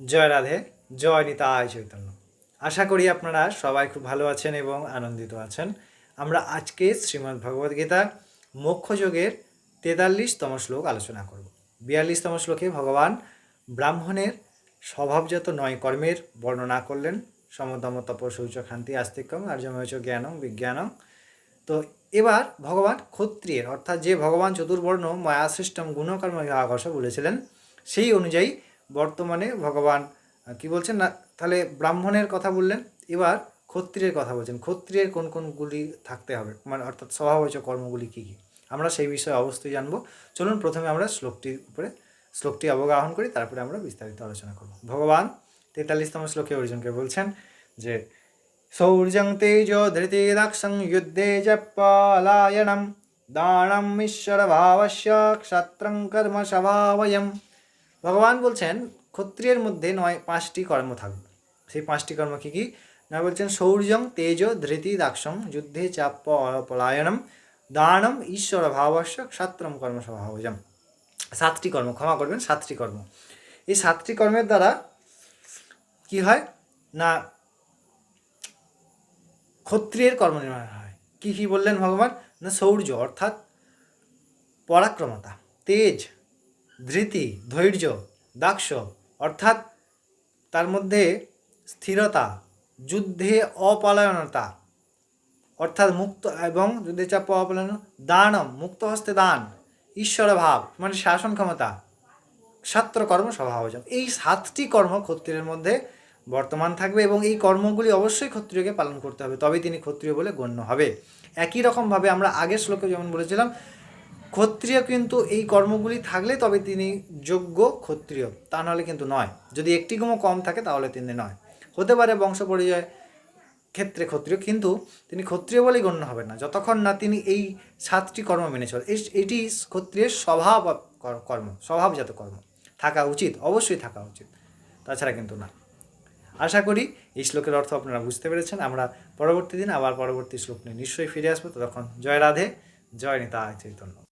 জয় রাধে, জয় নিতাই চৈতন্য। আশা করি আপনারা সবাই খুব ভালো আছেন এবং আনন্দিত আছেন। আমরা আজকে শ্রীমদ্ ভগবদ্গীতার মোক্ষযোগের তেতাল্লিশতম শ্লোক আলোচনা করব। বিয়াল্লিশতম শ্লোকে ভগবান ব্রাহ্মণের স্বভাবজাত নয় কর্মের বর্ণনা করলেন। সমতম তপ শৌচ খান্তি আস্তিক্যম আর্যময়চ জ্ঞানং, বিজ্ঞানং। তো এবার ভগবান ক্ষত্রিয়ের, অর্থাৎ যে ভগবান চতুর্বর্ণ মায়াসৃষ্টম গুণকর্ম আঘর্ষ বলেছিলেন, সেই অনুযায়ী বর্তমানে ভগবান কি বলছেন না, তাহলে ব্রাহ্মণের কথা বললেন, এবার ক্ষত্রিয়ের কথা বলছেন। ক্ষত্রিয়ের কোন কোনগুলি থাকতে হবে? মানে অর্থাৎ স্বভাবজ কর্মগুলি কী কী? আমরা সেই বিষয়ে অবশ্যই জানব। চলুন প্রথমে আমরা শ্লোকটির উপরে, শ্লোকটি অবগাহন করি, তারপরে আমরা বিস্তারিত আলোচনা করব। ভগবান তেতাল্লিশতম শ্লোকে অর্জুনকে বলছেন যে, সৌর্যং তেজ ধৃতিদাক্ষং যুদ্ধে চ পলায়নম দানম ঈশ্বর ভাবস্য ক্ষাত্রং কর্ম ভগবান বলছেন, ক্ষত্রিয়ের মধ্যে নয়, পাঁচটি কর্ম থাকবে সেই পাঁচটি কর্ম কী কী? না বলছেন, সৌর্যং, তেজ, ধৃতি দাক্ষম যুদ্ধে চাপ পলায়নম, দানম, ঈশ্বর ভাবস্য ক্ষাত্রম কর্ম স্বভাবজম সাতটি কর্ম, ক্ষমা করবেন, সাতটি কর্ম। এই সাতটি কর্মের দ্বারা কি হয়? না, ক্ষত্রিয়ের কর্ম নির্মাণ হয়। কী কী বললেন ভগবান? না শৌর্য অর্থাৎ পরাক্রমতা, তেজ ধৃতি, ধৈর্য, দাক্ষ, অর্থাৎ তার মধ্যে স্থিরতা, যুদ্ধে অপলায়নতা, অর্থাৎ মুক্ত এবং যুদ্ধে চাপ অপলায়ন দানম মুক্ত হস্তে দান ঈশ্বর ভাব মানে শাসন ক্ষমতা, সাত্র কর্ম স্বভাবজম এই সাতটি কর্ম ক্ষত্রিয়ের মধ্যে বর্তমান থাকবে এবং এই কর্মগুলি অবশ্যই ক্ষত্রিয়কে পালন করতে হবে। তবে তিনি ক্ষত্রিয় বলে গণ্য হবে। একই রকমভাবে আমরা আগের শ্লোকে যেমন বলেছিলাম ক্ষত্রিয় কিন্তু এই কর্মগুলি থাকলে তবে তিনি যোগ্য ক্ষত্রিয়, তা নাহলে কিন্তু নয়। যদি একটি গুণও কম থাকে, তাহলে তিনি নয়। হতে পারে বংশ পরিচয় ক্ষেত্রে ক্ষত্রিয়, কিন্তু তিনি ক্ষত্রিয় বলেই গণ্য হবেন না। যতক্ষণ না তিনি এই সাতটি কর্ম মেনে চলে এই- এটি ক্ষত্রিয়ের স্বভাব কর- কর্ম, স্বভাবজাত কর্ম। থাকা উচিত, অবশ্যই থাকা উচিত, তাছাড়া কিন্তু না। আশা করি এই শ্লোকের অর্থ আপনারা বুঝতে পেরেছেন। আমরা পরবর্তী দিন আবার পরবর্তী শ্লোক নিয়ে নিশ্চয়ই ফিরে আসব। ততক্ষণ জয় রাধে, জয় নিতা চৈতন্য।